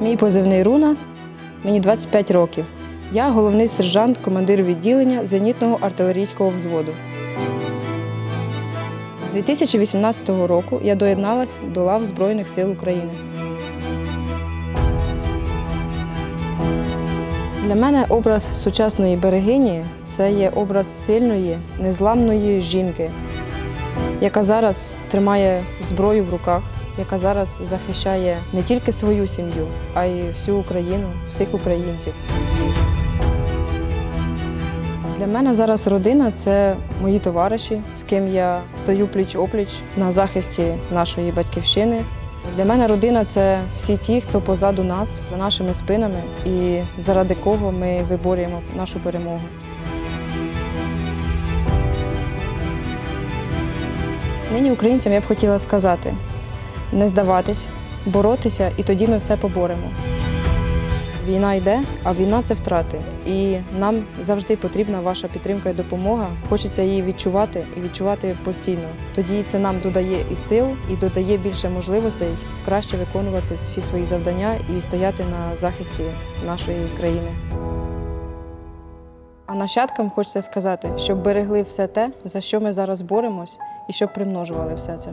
Мій позивний руна, мені 25 років. Я головний сержант, командир відділення зенітного артилерійського взводу. З 2018 року я доєдналась до лав Збройних сил України. Для мене образ сучасної берегині це є образ сильної, незламної жінки, яка зараз тримає зброю в руках, яка зараз захищає не тільки свою сім'ю, а й всю Україну, всіх українців. Для мене зараз родина це мої товариші, з ким я стою пліч опліч на захисті нашої батьківщини. Для мене родина це всі ті, хто позаду нас, за нашими спинами, і заради кого ми виборюємо нашу перемогу. Нині українцям я б хотіла сказати: не здаватись, боротися, і тоді ми все поборемо. Війна йде, а війна це втрати. І нам завжди потрібна ваша підтримка і допомога. Хочеться її відчувати і відчувати постійно. Тоді це нам додає і сил, і додає більше можливостей краще виконувати всі свої завдання і стояти на захисті нашої країни. А нащадкам хочеться сказати, щоб берегли все те, за що ми зараз боремось, і щоб примножували все це.